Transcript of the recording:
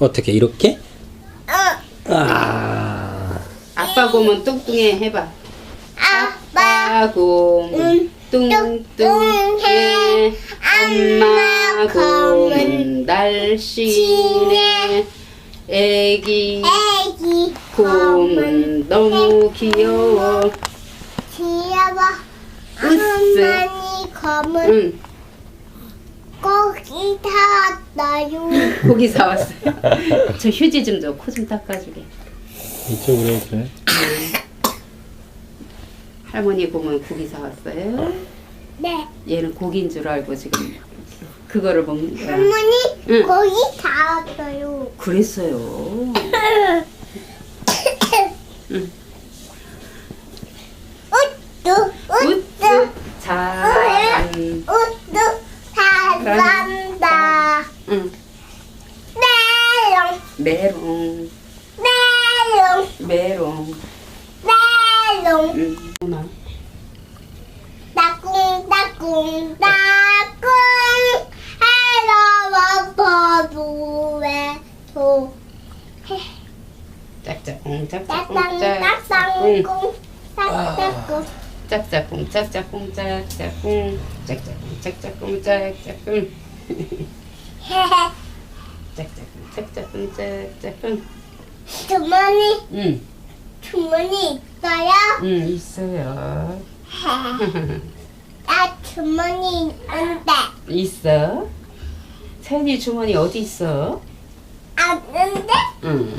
어떻게 이렇게? 어, 아, 아빠 곰은 뚱뚱해 해봐. 아빠 아빠 곰은 뚱뚱해. 엄마 곰은 날씬해. 애기 애기 곰은 너무 귀여워. 귀여워. 어머니 검은 응 고기 탔어요? 고기 사왔어요. 저 휴지 좀 줘 코 좀 닦아주게. 이쪽으로 이렇게. 할머니 곰은 고기 사왔어요? 네. 얘는 고기인 줄 알고 지금 그거를 먹는 거야. 할머니 응. 고기 탔어요. 그랬어요. 응. 잘한다 응 메롱 메롱 메롱 메롱 메롱 응 누나 따꿍 따꿍 따꿍 해로워 버부에 도 짝짝꿍 짝짝꿍 따땅 짝짝꿍 따땅꿍 따땅꿍 짝짝꿍 짝짝꿍 짝짝꿍 주머니? 응, 주머니 있어요? 응 있어요. 나 주머니 있는데. 있어? 세연이 주머니 어디 있어? 없는데? 응,